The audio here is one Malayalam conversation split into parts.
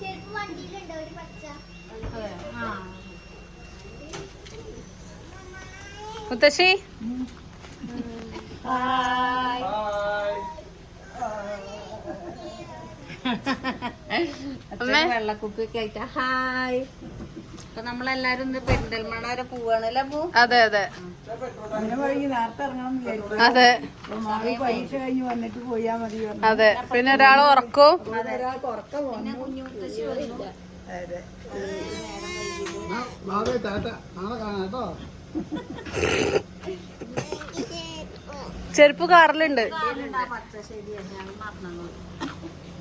ചെരുപ്പ് വണ്ടിയിലുണ്ടോ ഒരു പച്ച. മുത്തശ്ശി? വെള്ളക്കുപ്പിയൊക്കെ ആയിട്ട് ഹായ്. നമ്മളെല്ലാരും ഇന്ന് പെരിന്തൽമണ്ണ വരെ പോവാണല്ലേ അപ്പോ? അതെ അതെ. അതെ. പരീക്ഷ കഴിഞ്ഞ് വന്നിട്ട് പോയാ മതി അതെ. പിന്നെ ഒരാൾ ഉറക്കും. കുഞ്ഞുമുത്തശ്ശി കേട്ടോ. ചെരുപ്പ് കാറിലുണ്ട്.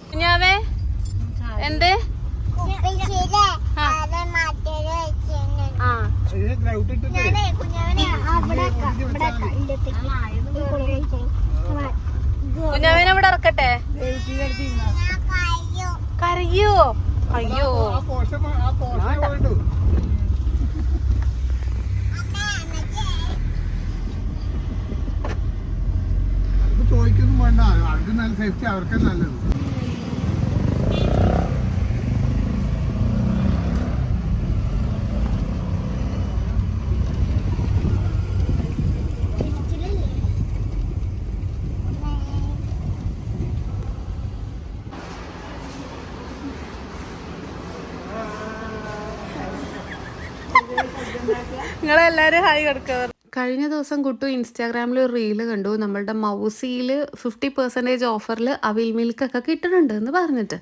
കുഞ്ഞാവേ എന്തേ? ആ. ഇത് ഗ്രൗട്ട് ഇട്ടിട്ട്? കുഞ്ഞവനെ അവിടെ ഇവിടെ കുഞ്ഞാവേനെ ഇവിടെ ഇറക്കട്ടെ. കരയോ? അയ്യോ. ചോദിക്കൊന്നും വേണ്ട. അവർക്ക് നല്ല സേഫ്റ്റി അവർക്ക് നല്ലത്. നിങ്ങളെല്ലാരും ഹായ് കൊടുക്കുക. കഴിഞ്ഞ ദിവസം കുട്ടു ഇൻസ്റ്റാഗ്രാമിൽ ഒരു റീൽ കണ്ടു. നമ്മളുടെ മൗസിയിൽ ഫിഫ്റ്റി പെർസെന്റേജ് ഓഫറിൽ അവിൽ മിൽക്കൊക്കെ കിട്ടുന്നുണ്ട് എന്ന് പറഞ്ഞിട്ട്.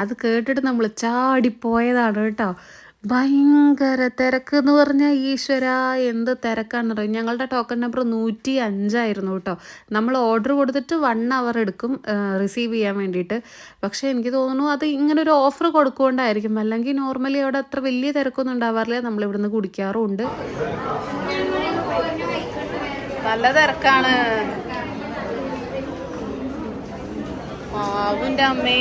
അത് കേട്ടിട്ട് നമ്മൾ ചാടിപ്പോയതാണ് കേട്ടോ. ഭയങ്കര തിരക്ക് എന്ന് പറഞ്ഞാൽ ഈശ്വര എന്ത് തിരക്കാണെന്ന് പറയും ഞങ്ങളുടെ ടോക്കൺ നമ്പർ നൂറ്റി അഞ്ചായിരുന്നു കേട്ടോ. നമ്മൾ ഓർഡർ കൊടുത്തിട്ട് വൺ അവർ എടുക്കും റിസീവ് ചെയ്യാൻ വേണ്ടിയിട്ട്. പക്ഷേ എനിക്ക് തോന്നുന്നു അത് ഇങ്ങനെ ഒരു ഓഫർ കൊടുക്കുകൊണ്ടായിരിക്കും. അല്ലെങ്കിൽ നോർമലി അവിടെ അത്ര വലിയ തിരക്കൊന്നും ഉണ്ടാവാറില്ല. നമ്മൾ ഇവിടുന്ന് കുടിക്കാറുമുണ്ട്. നല്ല തിരക്കാണ്. അമ്മേ.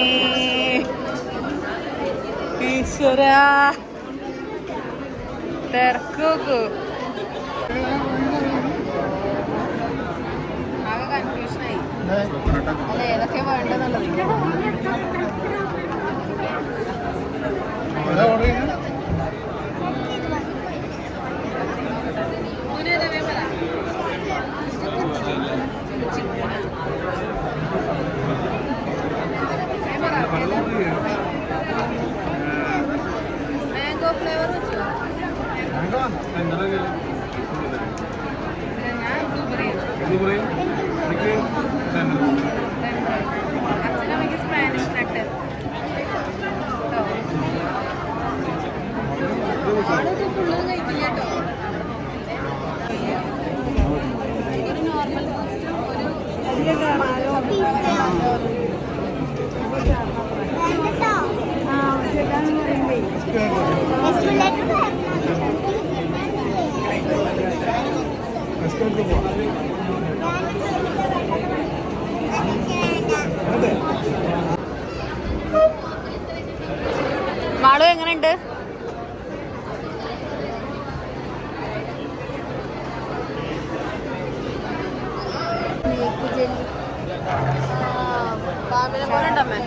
ഈശ്വര. തിരക്ക് നോക്കൂ ആകെ കൺഫ്യൂഷനായി അല്ല ഏതൊക്കെ വേണ്ടെന്നുള്ളത് ചെയ്യുന്നത് മാംഗോ ഫ്ലേവർ വെച്ചോ ഞാൻ ബ്ലൂബെറി അച്ഛനമ്മയ്ക്ക് സ്പാനിഷ് നട്ട് ആളത് ഫുള്ള് കഴിക്കില്ല കേട്ടോ ഒരു നോർമൽ ടോസ്റ്റും ഒരു റെസ്റ്റോറന്റ് പോവാം മാളു എങ്ങനെയുണ്ട് പാമ്പിനെ പോലെ ഉണ്ടമ്മേ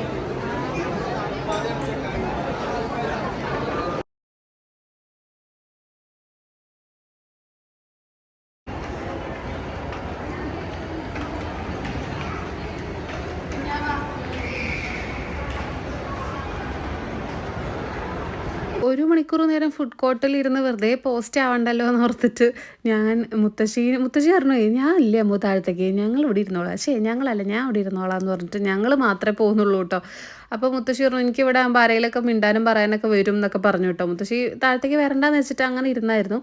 ഒരു മണിക്കൂർ നേരം ഫുഡ് കോർട്ടിൽ ഇരുന്ന് വെറുതെ പോസ്റ്റ് ആവണ്ടല്ലോ എന്ന് ഓർത്തിട്ട് ഞാൻ മുത്തശ്ശി മുത്തശ്ശി പറഞ്ഞു ഞാൻ ഇല്ലേ അമ്മ താഴത്തേക്ക്? ഞങ്ങൾ ഇവിടെ ഇരുന്നോളാം. ശേ ഞങ്ങളല്ല ഞാൻ ഇവിടെ ഇരുന്നോളാം എന്ന് പറഞ്ഞിട്ട് ഞങ്ങൾ മാത്രമേ പോകുന്നുള്ളൂ കേട്ടോ. അപ്പോൾ മുത്തശ്ശി പറഞ്ഞു എനിക്ക് ഇവിടെ ആകുമ്പോൾ ആരെങ്കിലൊക്കെ മിണ്ടാനും പറയാനൊക്കെ വരും എന്നൊക്കെ പറഞ്ഞു കേട്ടോ. മുത്തശ്ശി താഴത്തേക്ക് വരണ്ടെന്ന് വെച്ചിട്ട് അങ്ങനെ ഇരുന്നായിരുന്നു.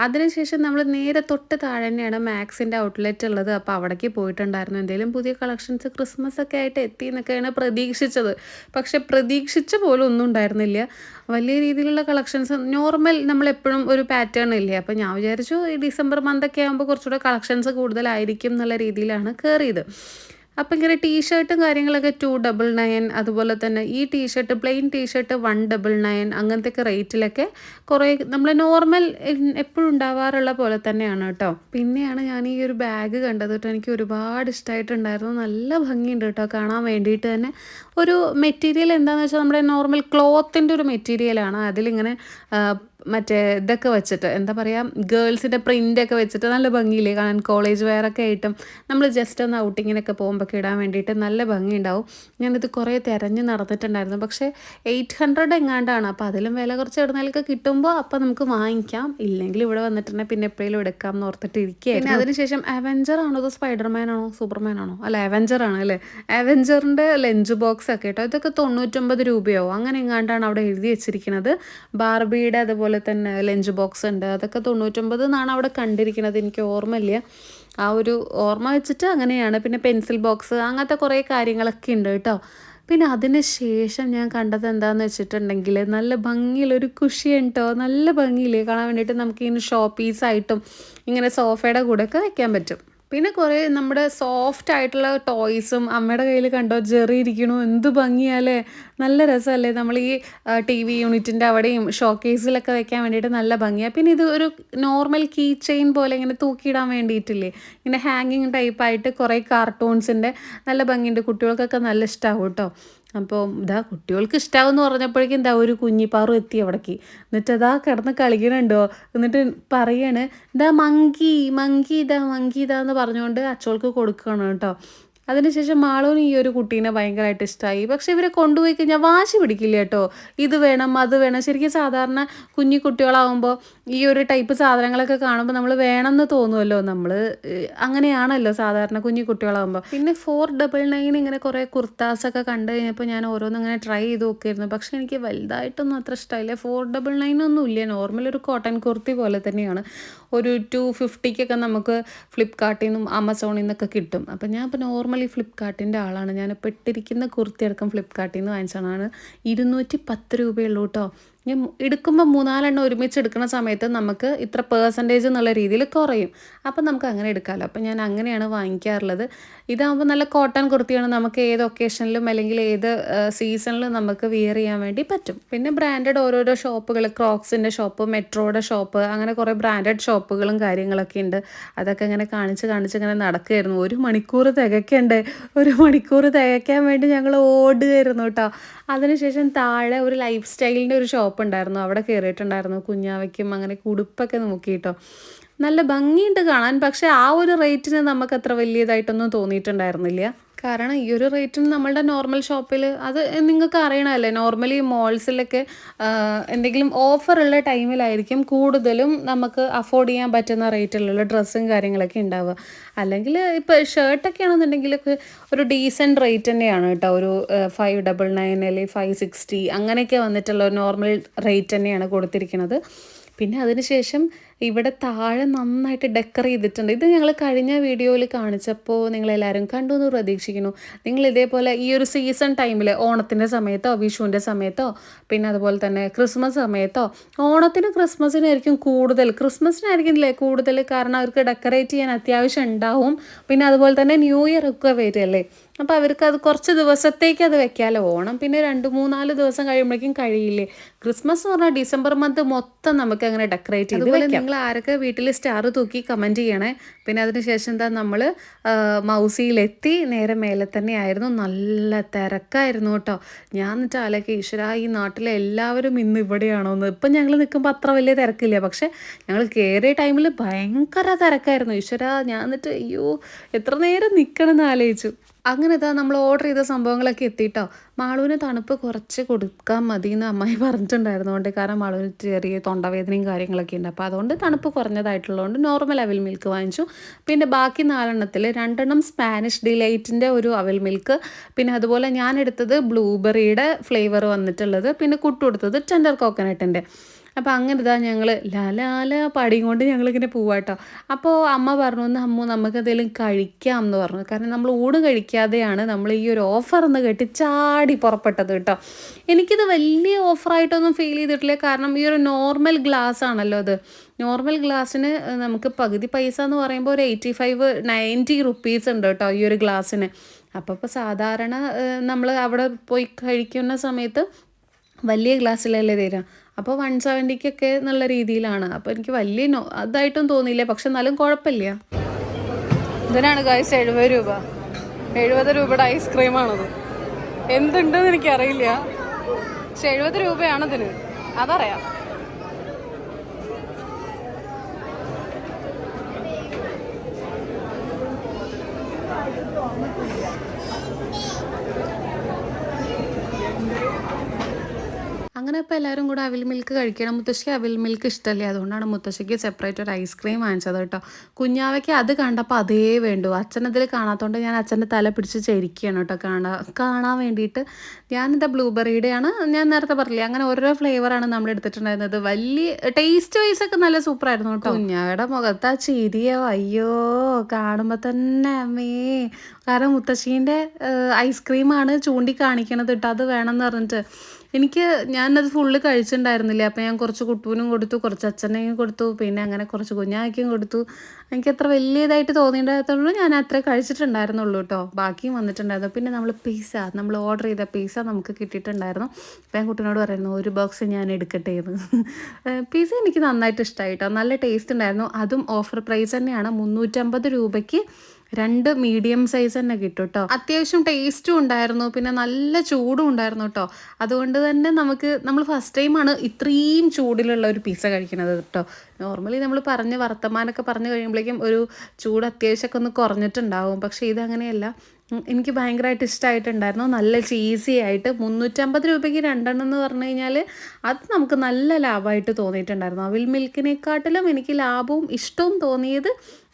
അതിനുശേഷം നമ്മൾ നേരെ തൊട്ട് താഴെ തന്നെയാണ് മാക്സിന്റെ ഔട്ട്ലെറ്റ് ഉള്ളത്. അപ്പോൾ അവിടേക്ക് പോയിട്ടുണ്ടായിരുന്നു. എന്തെങ്കിലും പുതിയ കളക്ഷൻസ് ക്രിസ്മസ് ഒക്കെ ആയിട്ട് എത്തി എന്നൊക്കെയാണ് പ്രതീക്ഷിച്ചത്. പക്ഷെ പ്രതീക്ഷിച്ച പോലും ഒന്നും ഉണ്ടായിരുന്നില്ല. വലിയ രീതിയിലുള്ള കളക്ഷൻസ് നോർമൽ നമ്മൾ എപ്പോഴും ഒരു പാറ്റേൺ ഇല്ലേ? അപ്പോൾ ഞാൻ വിചാരിച്ചു ഈ ഡിസംബർ മന്തൊക്കെ ആകുമ്പോൾ കുറച്ചുകൂടെ കളക്ഷൻസ് കൂടുതലായിരിക്കും എന്നുള്ള രീതിയിലാണ് കയറിയത് അപ്പം ഇങ്ങനെ ടീഷർട്ടും കാര്യങ്ങളൊക്കെ ടു ഡബിൾ നയൻ അതുപോലെ തന്നെ ഈ T-shirt plain T-shirt one double nine അങ്ങനത്തെയൊക്കെ റേറ്റിലൊക്കെ കുറേ നമ്മൾ നോർമൽ എപ്പോഴും ഉണ്ടാവാറുള്ള പോലെ തന്നെയാണ് കേട്ടോ. പിന്നെയാണ് ഞാൻ ഈ ഒരു ബാഗ് കണ്ടത് കേട്ടോ. എനിക്ക് ഒരുപാട് ഇഷ്ടമായിട്ടുണ്ടായിരുന്നു നല്ല ഭംഗിയുണ്ട് കേട്ടോ. കാണാൻ വേണ്ടിയിട്ട് തന്നെ ഒരു മെറ്റീരിയൽ എന്താണെന്ന് വെച്ചാൽ നമ്മുടെ നോർമൽ ക്ലോത്തിന്റെ ഒരു മെറ്റീരിയലാണ് അതിലിങ്ങനെ മറ്റേ ഇതൊക്കെ വെച്ചിട്ട് എന്താ പറയുക ഗേൾസിന്റെ പ്രിന്റൊക്കെ വെച്ചിട്ട് നല്ല ഭംഗിയില്ലേ കാണാൻ? കോളേജ് വെയറൊക്കെ ആയിട്ടും നമ്മൾ ജസ്റ്റ് ഒന്ന് ഔട്ടിങ്ങിനൊക്കെ പോകുമ്പോൾ ഇടാൻ വേണ്ടിയിട്ട് നല്ല ഭംഗിയുണ്ടാവും. ഞാനിത് കുറേ തിരഞ്ഞ് നടന്നിട്ടുണ്ടായിരുന്നു. പക്ഷേ എയ്റ്റ് ഹൺഡ്രഡ് എങ്ങാണ്ടാണ്. അപ്പോൾ അതിലും വില കുറച്ച് ഇടുന്നതിലൊക്കെ കിട്ടുമ്പോൾ അപ്പോൾ നമുക്ക് വാങ്ങിക്കാം. ഇല്ലെങ്കിൽ ഇവിടെ വന്നിട്ടുണ്ടെങ്കിൽ പിന്നെ എപ്പോഴും എടുക്കാം എന്ന് ഓർത്തിട്ട് പിന്നെ അതിനുശേഷം അവഞ്ചർ ആണോ അതോ സ്പൈഡർമാൻ ആണോ? സൂപ്പർമാൻ ആണോ? അല്ല അവഞ്ചർ ആണ് അല്ലേ? അവഞ്ചറിന്റെ ലഞ്ച് ബോക്സ് ഒക്കെ കേട്ടോ. ഇതൊക്കെ തൊണ്ണൂറ്റൊമ്പത് രൂപയോ അങ്ങനെ എങ്ങാണ്ടാണ് അവിടെ എഴുതി വെച്ചിരിക്കുന്നത്. ബാർബിയുടെ അതുപോലെ തന്നെ ലഞ്ച് ബോക്സ് ഉണ്ട്. അതൊക്കെ തൊണ്ണൂറ്റൊമ്പത് എന്നാണ് അവിടെ കണ്ടിരിക്കുന്നത്. എനിക്ക് ഓർമ്മയില്ല. ആ ഒരു ഓർമ്മ വെച്ചിട്ട് അങ്ങനെയാണ്. പിന്നെ പെൻസിൽ ബോക്സ് അങ്ങനത്തെ കുറേ കാര്യങ്ങളൊക്കെ ഉണ്ട് കേട്ടോ. പിന്നെ അതിന് ശേഷം ഞാൻ കണ്ടത് എന്താണെന്ന് വെച്ചിട്ടുണ്ടെങ്കിൽ നല്ല ഭംഗിയിലൊരു കുഷിയാണ് കേട്ടോ. നല്ല ഭംഗിയില്ലേ? കാണാൻ വേണ്ടിയിട്ട് നമുക്ക് ഇങ്ങനെ ഷോ പീസായിട്ടും ഇങ്ങനെ സോഫയുടെ കൂടെയൊക്കെ വയ്ക്കാൻ പറ്റും. പിന്നെ കുറേ നമ്മുടെ സോഫ്റ്റ് ആയിട്ടുള്ള ടോയ്സും അമ്മയുടെ കയ്യിൽ കണ്ടോ ജെറി ഇരിക്കണു എന്ത് ഭംഗിയാലേ നല്ല രസമല്ലേ നമ്മൾ ഈ ടി വി യൂണിറ്റിന്റെ അവിടെയും ഷോ കേസിലൊക്കെ വെക്കാൻ വേണ്ടിയിട്ട് നല്ല ഭംഗിയാണ് പിന്നെ ഇത് ഒരു നോർമൽ കീ ചെയിൻ പോലെ ഇങ്ങനെ തൂക്കിയിടാൻ വേണ്ടിയിട്ടില്ലേ. ഇങ്ങനെ ഹാങ്ങിങ് ടൈപ്പായിട്ട് കുറേ കാർട്ടൂൺസിന്റെ നല്ല ഭംഗിയുണ്ട്. കുട്ടികൾക്കൊക്കെ നല്ല ഇഷ്ടമാവും കേട്ടോ അപ്പോൾ ഇതാ കുട്ടികൾക്ക് ഇഷ്ടമാവും പറഞ്ഞപ്പോഴേക്കും എന്താ ഒരു കുഞ്ഞിപ്പാറും എത്തി അവിടേക്ക്. എന്നിട്ട് അതാ കിടന്ന് കളിക്കണുണ്ടോ? എന്നിട്ട് പറയാണ് ഇതാ മങ്കി മങ്കി ഇതാ മങ്കി ഇതാ എന്ന് പറഞ്ഞുകൊണ്ട് അച്ചോൾക്ക് കൊടുക്കണം കേട്ടോ. അതിനുശേഷം മാളോന് ഈ ഒരു കുട്ടീനെ ഭയങ്കരമായിട്ട് ഇഷ്ടമായി പക്ഷെ ഇവരെ കൊണ്ടുപോയി കഴിഞ്ഞാൽ വാശി പിടിക്കില്ല കേട്ടോ. ഇത് വേണം അത് വേണം. ശരിക്കും സാധാരണ കുഞ്ഞു കുട്ടികളാവുമ്പോൾ ഈ ഒരു ടൈപ്പ് സാധനങ്ങളൊക്കെ കാണുമ്പോൾ നമ്മൾ വേണമെന്ന് തോന്നുമല്ലോ നമ്മൾ അങ്ങനെയാണല്ലോ സാധാരണ കുഞ്ഞു കുട്ടികളാവുമ്പോൾ പിന്നെ ഫോർ ഡബിൾ നയൻ ഇങ്ങനെ കുറേ കുർത്താസൊക്കെ കണ്ടു കഴിഞ്ഞപ്പോൾ ഞാൻ ഓരോന്നും ഇങ്ങനെ ട്രൈ ചെയ്ത് നോക്കിയിരുന്നു. പക്ഷെ എനിക്ക് വലുതായിട്ടൊന്നും അത്ര ഇഷ്ടമായില്ല ഫോർ ഡബിൾ നയൻ ഒന്നും ഇല്ല. നോർമൽ ഒരു കോട്ടൺ കുർത്തി പോലെ തന്നെയാണ്. ഒരു ടു ഫിഫ്റ്റിക്കൊക്കെ നമുക്ക് ഫ്ലിപ്കാർട്ടിൽ നിന്നും ആമസോണിൽ നിന്നൊക്കെ കിട്ടും. അപ്പം ഞാൻ ഇപ്പോൾ നോർമലി ഫ്ലിപ്കാർട്ടിന്റെ ആളാണ്. ഞാനിപ്പോൾ ഇട്ടിരിക്കുന്ന കുർത്തി അടക്കം ഫ്ലിപ്കാർട്ടിൽ നിന്ന് വാങ്ങിച്ചതാണ് ഇരുന്നൂറ്റി പത്ത് രൂപയുള്ളൂ കേട്ടോ ഞാൻ എടുക്കുമ്പോൾ മൂന്നാലെണ്ണം ഒരുമിച്ച് എടുക്കുന്ന സമയത്ത് നമുക്ക് ഇത്ര പേഴ്സന്റേജ് എന്നുള്ള രീതിയിൽ കുറയും. അപ്പം നമുക്ക് അങ്ങനെ എടുക്കാമല്ലോ അപ്പം ഞാൻ അങ്ങനെയാണ് വാങ്ങിക്കാറുള്ളത്. ഇതാകുമ്പോൾ നല്ല കോട്ടൺ കുർത്തിയാണ് നമുക്ക് ഏത് ഒക്കേഷനിലും അല്ലെങ്കിൽ ഏത് സീസണിലും നമുക്ക് വിയർ ചെയ്യാൻ വേണ്ടി പറ്റും. പിന്നെ ബ്രാൻഡഡ് ഓരോരോ ഷോപ്പുകൾ ക്രോക്സിന്റെ ഷോപ്പ് മെട്രോയുടെ ഷോപ്പ് അങ്ങനെ കുറേ ബ്രാൻഡഡ് ഷോപ്പുകളും കാര്യങ്ങളൊക്കെ ഉണ്ട്. അതൊക്കെ ഇങ്ങനെ കാണിച്ച് കാണിച്ച് ഇങ്ങനെ നടക്കുകയായിരുന്നു ഒരു മണിക്കൂർ തികയ്ക്കണ്ടേ. ഒരു മണിക്കൂർ തികയ്ക്കാൻ വേണ്ടി ഞങ്ങൾ ഓടുകയായിരുന്നു കേട്ടോ. അതിനുശേഷം താഴെ ഒരു ലൈഫ് സ്റ്റൈലിന്റെ ഒരു ഷോപ്പ് ഉണ്ടായിരുന്നു അവിടെ കയറിയിട്ടുണ്ടായിരുന്നു കുഞ്ഞാവയ്ക്കും അങ്ങനെ കുടുപ്പൊക്കെ നോക്കി കേട്ടോ നല്ല ഭംഗിയുണ്ട് കാണാൻ പക്ഷേ ആ ഒരു റേറ്റിന് നമുക്ക് അത്ര വലിയതായിട്ടൊന്നും തോന്നിയിട്ടുണ്ടായിരുന്നില്ല. കാരണം ഈ ഒരു റേറ്റിന് നമ്മളുടെ നോർമൽ ഷോപ്പിൽ അത് നിങ്ങൾക്ക് അറിയണമല്ലേ? നോർമലി മോൾസിലൊക്കെ എന്തെങ്കിലും ഓഫറുള്ള ടൈമിലായിരിക്കും കൂടുതലും നമുക്ക് അഫോർഡ് ചെയ്യാൻ പറ്റുന്ന റേറ്റിലുള്ള ഡ്രസ്സും കാര്യങ്ങളൊക്കെ ഉണ്ടാവുക. അല്ലെങ്കിൽ ഇപ്പോൾ ഷർട്ടൊക്കെ ആണെന്നുണ്ടെങ്കിലൊക്കെ ഒരു ഡീസന്റ് റേറ്റ് തന്നെയാണ് കേട്ടോ. ഒരു ഫൈവ് ഡബിൾ നയൻ അല്ലെങ്കിൽ ഫൈവ് സിക്സ്റ്റി അങ്ങനെയൊക്കെ വന്നിട്ടുള്ള നോർമൽ റേറ്റ് തന്നെയാണ് കൊടുത്തിരിക്കുന്നത് പിന്നെ അതിനുശേഷം ഇവിടെ താഴെ നന്നായിട്ട് ഡെക്കർ ചെയ്തിട്ടുണ്ട്. ഇത് ഞങ്ങൾ കഴിഞ്ഞ വീഡിയോയിൽ കാണിച്ചപ്പോൾ നിങ്ങളെല്ലാവരും കണ്ടു എന്ന് പ്രതീക്ഷിക്കുന്നു. നിങ്ങൾ ഇതേപോലെ ഈ ഒരു സീസൺ ടൈമിൽ ഓണത്തിന്റെ സമയത്തോ വിഷുവിന്റെ സമയത്തോ പിന്നെ അതുപോലെ തന്നെ ക്രിസ്മസ് സമയത്തോ ഓണത്തിന് ക്രിസ്മസിനായിരിക്കും കൂടുതൽ. ക്രിസ്മസിനായിരിക്കും അല്ലേ കൂടുതൽ? കാരണം അവർക്ക് ഡെക്കറേറ്റ് ചെയ്യാൻ അത്യാവശ്യം ഉണ്ടാവും. പിന്നെ അതുപോലെ തന്നെ ന്യൂ ഇയർ ഒക്കെ വരുമല്ലേ അപ്പോൾ അവർക്ക് അത് കുറച്ച് ദിവസത്തേക്ക് അത് വെക്കാമല്ലോ ഓണം പിന്നെ രണ്ട് മൂന്നാൽ ദിവസം കഴിയുമ്പോഴേക്കും കഴിയില്ലേ? ക്രിസ്മസ് എന്ന് പറഞ്ഞാൽ ഡിസംബർ മന്ത് മൊത്തം നമുക്ക് അങ്ങനെ ഡെക്കറേറ്റ് ചെയ്ത് വെക്കാം. ആരൊക്കെ വീട്ടിൽ സ്റ്റാർ തൂക്കി കമന്റ് ചെയ്യണേ? പിന്നെ അതിനുശേഷം എന്താ നമ്മൾ മൗസിയിലെത്തി നേരെ മേലെ തന്നെ ആയിരുന്നു നല്ല തിരക്കായിരുന്നു കേട്ടോ. ഞാൻ എന്നിട്ട് ആലോചിക്കുക ഈശ്വര ഈ നാട്ടിലെ എല്ലാവരും ഇന്ന് ഇവിടെയാണോ എന്ന്. ഇപ്പം ഞങ്ങൾ നിൽക്കുമ്പോൾ അത്ര വലിയ തിരക്കില്ല. പക്ഷേ ഞങ്ങൾ കയറിയ ടൈമിൽ ഭയങ്കര തിരക്കായിരുന്നു. ഈശ്വര ഞാൻ എന്നിട്ട് അയ്യോ എത്ര നേരം നിൽക്കണം എന്ന് ആലോചിച്ചു. അങ്ങനെ ഇതാ നമ്മൾ ഓർഡർ ചെയ്ത സംഭവങ്ങളൊക്കെ എത്തിയിട്ടോ മാളുവിന് തണുപ്പ് കുറച്ച് കൊടുക്കാൻ മതി എന്ന് അമ്മായി പറഞ്ഞിട്ടുണ്ടായിരുന്നുകൊണ്ട് കാരണം മാളുവിന് ചെറിയ തൊണ്ടവേദനയും കാര്യങ്ങളൊക്കെ ഉണ്ട്. അപ്പോൾ അതുകൊണ്ട് തണുപ്പ് കുറഞ്ഞതായിട്ടുള്ളതുകൊണ്ട് നോർമൽ അവൽ മിൽക്ക് വാങ്ങിച്ചു. പിന്നെ ബാക്കി നാലെണ്ണത്തിൽ രണ്ടെണ്ണം സ്പാനിഷ് ഡിലൈറ്റിന്റെ ഒരു അവൽ മിൽക്ക് പിന്നെ അതുപോലെ ഞാൻ എടുത്തത് ബ്ലൂബെറിയുടെ ഫ്ലേവർ വന്നിട്ടുള്ളത്. പിന്നെ കുട്ടു എടുത്തത് ടെൻഡർ കോക്കനട്ടിന്റെ അപ്പോൾ അങ്ങനെ ഇതാ ഞങ്ങൾ ലാലാല പാടിയും കൊണ്ട് ഞങ്ങളിങ്ങനെ പോവാട്ടോ അപ്പോൾ അമ്മ പറഞ്ഞു ഒന്ന് അമ്മ നമുക്ക് എന്തെങ്കിലും കഴിക്കാം എന്ന് പറഞ്ഞു. കാരണം നമ്മൾ ഊണ് കഴിക്കാതെയാണ് നമ്മൾ ഈ ഒരു ഓഫർ എന്ന് കേട്ട് ചാടി പുറപ്പെട്ടത് കേട്ടോ എനിക്കിത് വലിയ ഓഫറായിട്ടൊന്നും ഫീൽ ചെയ്തിട്ടില്ല. കാരണം ഈ ഒരു നോർമൽ ഗ്ലാസ് ആണല്ലോ അത്. നോർമൽ ഗ്ലാസ്സിന് നമുക്ക് പകുതി പൈസ എന്ന് പറയുമ്പോൾ ഒരു എയ്റ്റി ഫൈവ് നയന്റി റുപ്പീസ് ഉണ്ട് കേട്ടോ ഈ ഒരു ഗ്ലാസ്സിന് അപ്പോൾ ഇപ്പോൾ സാധാരണ നമ്മൾ അവിടെ പോയി കഴിക്കുന്ന സമയത്ത് വലിയ ഗ്ലാസ്സിലല്ലേ തരാം? അപ്പോൾ വൺ സെവന്റിക്കൊക്കെ നല്ല രീതിയിലാണ്. അപ്പോൾ എനിക്ക് വലിയ നോ അതായിട്ടും തോന്നിയില്ല. പക്ഷെ എന്നാലും കുഴപ്പമില്ല. ഇതിനാണ് ഗായ്സ് എഴുപത് രൂപ? എഴുപത് രൂപയുടെ ഐസ്ക്രീമാണത് എന്തുണ്ടെന്ന് എനിക്കറിയില്ല. പക്ഷെ എഴുപത് രൂപയാണതിന് അതറിയാം. അങ്ങനെ ഇപ്പോൾ എല്ലാവരും കൂടെ അവിൽ മിൽക്ക് കഴിക്കണം. മുത്തശ്ശിക്ക് അവിൽ മിൽക്ക് ഇഷ്ടമല്ലേ അതുകൊണ്ടാണ് മുത്തശ്ശിക്ക് സെപ്പറേറ്റ് ഒരു ഐസ്ക്രീം വാങ്ങിച്ചത് കേട്ടോ. കുഞ്ഞാവയ്ക്ക് അത് കണ്ടപ്പോൾ അതേ വേണ്ടു. അച്ഛനതിൽ കാണാത്തതുകൊണ്ട് ഞാൻ അച്ഛന്റെ തല പിടിച്ച് ചരിക്കുകയാണ് കേട്ടോ. കാണാൻ കാണാൻ വേണ്ടിയിട്ട് ഞാനിത് ബ്ലൂബെറിയുടെയാണ് ഞാൻ നേരത്തെ പറഞ്ഞില്ലേ അങ്ങനെ ഓരോ ഫ്ലേവറാണ് നമ്മൾ എടുത്തിട്ടുണ്ടായിരുന്നത്. വലിയ ടേസ്റ്റ് വൈസ് ഒക്കെ നല്ല സൂപ്പറായിരുന്നു കേട്ടോ. കുഞ്ഞാവയുടെ മുഖത്ത് ആ ചിരിയോ അയ്യോ കാണുമ്പോൾ തന്നെ അമ്മേ. കാരണം മുത്തശ്ശീന്റെ ഐസ്ക്രീമാണ് ചൂണ്ടിക്കാണിക്കണത് കേട്ടോ. അത് വേണമെന്ന് പറഞ്ഞിട്ട്. എനിക്ക് ഞാനത് ഫുള്ള് കഴിച്ചിട്ടുണ്ടായിരുന്നില്ല? അപ്പോൾ ഞാൻ കുറച്ച് കുട്ടുവിനും കൊടുത്തു കുറച്ച് അച്ഛനെയും കൊടുത്തു പിന്നെ അങ്ങനെ കുറച്ച് കുഞ്ഞാക്കും കൊടുത്തു. എനിക്ക് അത്ര വലിയതായിട്ട് തോന്നിയിട്ടുള്ളൂ ഞാൻ അത്രേ കഴിച്ചിട്ടുണ്ടായിരുന്നുള്ളൂ കേട്ടോ ബാക്കിയും വന്നിട്ടുണ്ടായിരുന്നു. പിന്നെ നമ്മൾ പിസ്സ നമ്മൾ ഓർഡർ ചെയ്ത പിസ്സ നമുക്ക് കിട്ടിയിട്ടുണ്ടായിരുന്നു. അപ്പോൾ ഞാൻ കുട്ടിനോട് പറയുന്നു ഒരു ബോക്സ് ഞാൻ എടുക്കട്ടെ എന്ന്. പിസ്സ എനിക്ക് നന്നായിട്ട് ഇഷ്ടമായി കേട്ടോ നല്ല ടേസ്റ്റ് ഉണ്ടായിരുന്നു. അതും ഓഫർ പ്രൈസ് തന്നെയാണ്. മുന്നൂറ്റമ്പത് രൂപയ്ക്ക് രണ്ട് മീഡിയം സൈസ് തന്നെ കിട്ടും കേട്ടോ അത്യാവശ്യം ടേസ്റ്റും ഉണ്ടായിരുന്നു പിന്നെ നല്ല ചൂടും ഉണ്ടായിരുന്നു കേട്ടോ അതുകൊണ്ട് തന്നെ നമുക്ക് നമ്മൾ ഫസ്റ്റ് ടൈമാണ് ഇത്രയും ചൂടിലുള്ള ഒരു പിസ്സ കഴിക്കുന്നത് കേട്ടോ നോർമലി നമ്മൾ പറഞ്ഞ് വർത്തമാനമൊക്കെ പറഞ്ഞു കഴിയുമ്പോഴേക്കും ഒരു ചൂട് അത്യാവശ്യമൊക്കെ ഒന്ന് കുറഞ്ഞിട്ടുണ്ടാവും. പക്ഷേ ഇതങ്ങനെയല്ല. എനിക്ക് ഭയങ്കരമായിട്ട് ഇഷ്ടമായിട്ടുണ്ടായിരുന്നു. നല്ല ചീസി ആയിട്ട് മുന്നൂറ്റമ്പത് രൂപയ്ക്ക് രണ്ടെണ്ണം എന്ന് പറഞ്ഞു കഴിഞ്ഞാൽ അത് നമുക്ക് നല്ല ലാഭമായിട്ട് തോന്നിയിട്ടുണ്ടായിരുന്നു. അവിൽ മിൽക്കിനെക്കാട്ടിലും എനിക്ക് ലാഭവും ഇഷ്ടവും തോന്നിയത്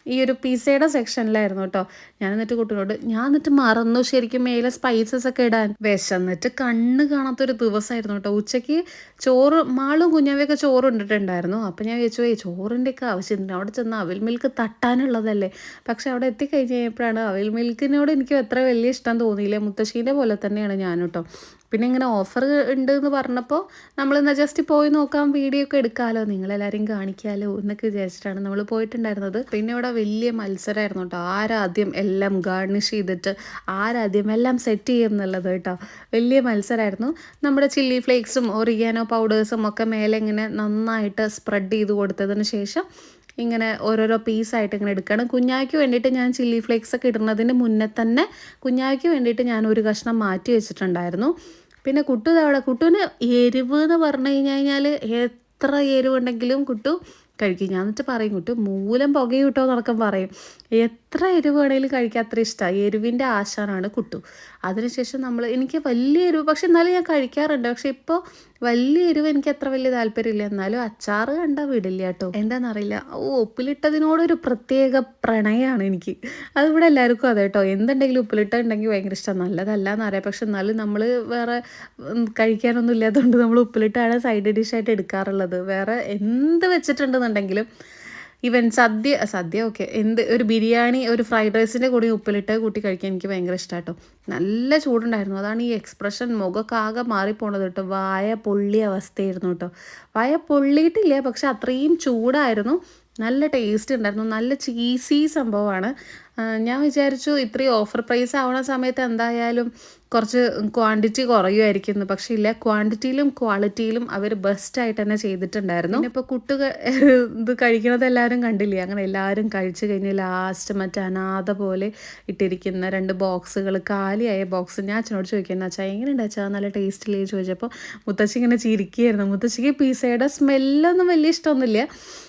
ഈ ഒരു പിസയുടെ സെക്ഷനിലായിരുന്നു കേട്ടോ. ഞാൻ എന്നിട്ട് കുട്ടികളോട് ഞാൻ എന്നിട്ട് മറന്നു ശരിക്കും മേലെ സ്പൈസസ് ഒക്കെ ഇടാൻ. വിശന്നിട്ട് കണ്ണ് കാണാത്തൊരു ദിവസമായിരുന്നു കേട്ടോ. ഉച്ചയ്ക്ക് ചോറ് മാളും കുഞ്ഞാവയൊക്കെ ചോറ് ഇട്ടിട്ടുണ്ടായിരുന്നു അപ്പം ഞാൻ ചോദിച്ചു ഏ ചോറിന്റെയൊക്കെ ആവശ്യമുണ്ട് അവിടെ ചെന്ന് അവിൽ മിൽക്ക് തട്ടാനുള്ളതല്ലേ? പക്ഷെ അവിടെ എത്തിക്കഴിഞ്ഞ് കഴിഞ്ഞപ്പോഴാണ് അവിൽ മിൽക്കിനോട് എനിക്ക് അത്ര വലിയ ഇഷ്ടം തോന്നിയില്ല. മുത്തശ്ശീന്റെ പോലെ തന്നെയാണ് ഞാൻ കേട്ടോ. പിന്നെ ഇങ്ങനെ ഓഫർ ഉണ്ട് എന്ന് പറഞ്ഞപ്പോൾ നമ്മൾ എന്നാൽ ജസ്റ്റ് പോയി നോക്കാം വീഡിയോ ഒക്കെ എടുക്കാമല്ലോ നിങ്ങളെല്ലാവരും കാണിക്കാമല്ലോ എന്നൊക്കെ വിചാരിച്ചിട്ടാണ് നമ്മൾ പോയിട്ടുണ്ടായിരുന്നത്. പിന്നെ ഇവിടെ വലിയ മത്സരമായിരുന്നു കേട്ടോ. ആരാദ്യം എല്ലാം ഗാർണിഷ് ചെയ്തിട്ട് ആരാദ്യം എല്ലാം സെറ്റ് ചെയ്യും എന്നുള്ളത് കേട്ടോ. വലിയ മത്സരമായിരുന്നു നമ്മുടെ ചില്ലി ഫ്ലേക്സും ഒറിയാനോ പൗഡേഴ്സും ഒക്കെ മേലെ ഇങ്ങനെ നന്നായിട്ട് സ്പ്രെഡ് ചെയ്ത് കൊടുത്തതിന് ശേഷം ഇങ്ങനെ ഓരോരോ പീസായിട്ട് ഇങ്ങനെ എടുക്കണം കുഞ്ഞായ്ക്ക് വേണ്ടിയിട്ട് ഞാൻ ചില്ലി ഫ്ലേക്സ് ഒക്കെ ഇടുന്നതിന് മുന്നേ തന്നെ കുഞ്ഞായ്ക്ക് വേണ്ടിയിട്ട് ഞാൻ ഒരു കഷ്ണം മാറ്റി വെച്ചിട്ടുണ്ടായിരുന്നു. പിന്നെ കുട്ടു അവിടെ കുട്ടുവിന് എരിവ് എന്ന് പറഞ്ഞു കഴിഞ്ഞു കഴിഞ്ഞാൽ എത്ര എരിവുണ്ടെങ്കിലും കുട്ടു കഴിക്കും. ഞാൻ എന്നിട്ട് പറയും കുട്ടു മൂലം പുകയും കിട്ടോ എന്നടക്കം പറയും. എത്ര എരിവ് വേണമെങ്കിലും കഴിക്കാൻ അത്ര ഇഷ്ടമാണ് എരിവിന്റെ ആശാനാണ് കുട്ടു. അതിനുശേഷം നമ്മൾ എനിക്ക് വലിയ എരിവ് പക്ഷെ എന്നാലും ഞാൻ കഴിക്കാറുണ്ട്. പക്ഷെ ഇപ്പോൾ വലിയ എരിവ് എനിക്ക് അത്ര വലിയ താല്പര്യമില്ല. എന്നാലും അച്ചാറ് കണ്ടാൽ വിടില്ല കേട്ടോ. എന്താണെന്നറിയില്ല ഓ ഉപ്പിലിട്ടതിനോടൊരു പ്രത്യേക പ്രണയമാണ് എനിക്ക്. അതിവിടെ എല്ലാവർക്കും അതെ കേട്ടോ. എന്തുണ്ടെങ്കിലും ഉപ്പിലിട്ട ഉണ്ടെങ്കിൽ ഭയങ്കര ഇഷ്ടം. നല്ലതല്ല എന്നറിയാം പക്ഷെ എന്നാലും നമ്മൾ വേറെ കഴിക്കാനൊന്നും ഇല്ലാത്തതുകൊണ്ട് നമ്മൾ ഉപ്പിലിട്ടാണ് സൈഡ് ഡിഷായിട്ട് എടുക്കാറുള്ളത്. വേറെ എന്ത് വെച്ചിട്ടുണ്ടെന്നുണ്ടെങ്കിലും ഈവൻ സദ്യ സദ്യ ഓക്കെ എന്ത് ഒരു ബിരിയാണി ഒരു ഫ്രൈഡ് റൈസിന്റെ കൂടി ഉപ്പിലിട്ട് കൂട്ടി കഴിക്കാൻ എനിക്ക് ഭയങ്കര ഇഷ്ടമാട്ടോ നല്ല ചൂടുണ്ടായിരുന്നു. അതാണ് ഈ എക്സ്പ്രഷൻ മുഖമൊക്കെ ആകെ മാറിപ്പോണത് കേട്ടോ. വായ പൊള്ളിയ അവസ്ഥയായിരുന്നു കേട്ടോ. വായ പൊള്ളിയിട്ടില്ല പക്ഷെ അത്രയും ചൂടായിരുന്നു. നല്ല ടേസ്റ്റ് ഉണ്ടായിരുന്നു. നല്ല ചീസി സംഭവമാണ്. ഞാൻ വിചാരിച്ചു ഇത്രയും ഓഫർ പ്രൈസ് ആവണ സമയത്ത് എന്തായാലും കുറച്ച് ക്വാണ്ടിറ്റി കുറയുമായിരിക്കും എന്ന് പക്ഷേ ഇല്ല ക്വാണ്ടിറ്റിയിലും ക്വാളിറ്റിയിലും അവർ ബെസ്റ്റായിട്ട് തന്നെ ചെയ്തിട്ടുണ്ടായിരുന്നു. ഇപ്പോൾ കുട്ടുക ഇത് കഴിക്കണത് എല്ലാവരും കണ്ടില്ലേ? അങ്ങനെ എല്ലാവരും കഴിച്ചു കഴിഞ്ഞ് ലാസ്റ്റ് മറ്റേ അനാഥ പോലെ ഇട്ടിരിക്കുന്ന രണ്ട് ബോക്സുകൾ കാലിയായ ബോക്സ് ഞാൻ അച്ഛനോട് ചോദിക്കുന്നത് അച്ഛാ എങ്ങനെയുണ്ട് അച്ഛാ? നല്ല ടേസ്റ്റില്ലേ ചോദിച്ചപ്പോൾ മുത്തശ്ശി ഇങ്ങനെ ചിരിക്കുകയായിരുന്നു. മുത്തശ്ശിക്ക് പിസയുടെ സ്മെല്ലൊന്നും വലിയ ഇഷ്ടമൊന്നുമില്ല.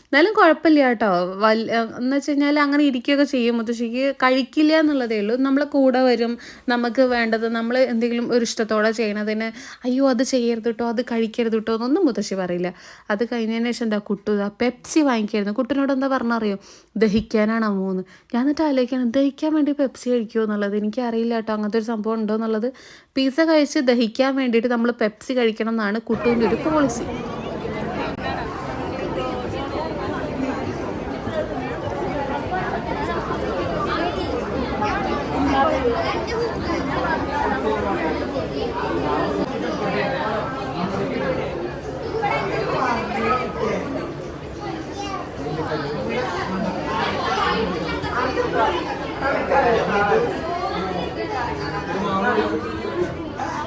എന്നാലും കുഴപ്പമില്ല കേട്ടോ. വൽ എന്ന് വെച്ച് കഴിഞ്ഞാൽ അങ്ങനെ ഇരിക്കുകയൊക്കെ ചെയ്യും. മുത്തശ്ശിക്ക് കഴിക്കില്ല എന്നുള്ളതേ ഉള്ളൂ. നമ്മളെ കൂടെ വരും. നമുക്ക് വേണ്ടത് നമ്മൾ എന്തെങ്കിലും ഒരു ഇഷ്ടത്തോടെ ചെയ്യണതിന് അയ്യോ അത് ചെയ്യരുത് കേട്ടോ അത് കഴിക്കരുത് കേട്ടോ എന്നൊന്നും മുത്തശ്ശി പറയില്ല. അത് കഴിഞ്ഞതിന് ശേഷം എന്താ കുട്ടു ഇതാ പെപ്സി വാങ്ങിക്കായിരുന്നു. കുട്ടിനോട് എന്താ പറഞ്ഞറിയോ? ദഹിക്കാനാണ് അമ്മൂന്ന്. ഞാൻ എന്നിട്ട് ആലോചിക്കണം ദഹിക്കാൻ വേണ്ടി പെപ്സി കഴിക്കുമോ എന്നുള്ളത്? എനിക്ക് അറിയില്ല കേട്ടോ അങ്ങനത്തെ ഒരു സംഭവം ഉണ്ടോ എന്നുള്ളത്. പിസ്സ കഴിച്ച് ദഹിക്കാൻ വേണ്ടിയിട്ട് നമ്മൾ പെപ്സി കഴിക്കണം എന്നാണ് കുട്ടുവിന്റെ ഒരു പോളിസി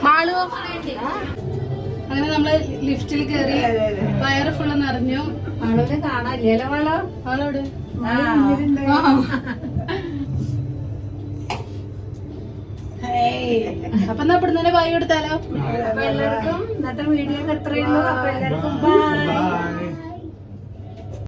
മാളു അങ്ങനെ നമ്മൾ ലിഫ്റ്റിൽ കയറി വയറ് ഫുള്ള് നിറഞ്ഞു. മാളൂനെ കാണാനില്ലല്ലോ ആളോട് അപ്പൊ എന്നാ ഇവിടുന്ന് തന്നെ ബായി കൊടുത്താലോ? എല്ലാവർക്കും ഇന്നത്തെ വീഡിയോ എത്രയുള്ളൂ അപ്പൊ എല്ലാവർക്കും ബൈ.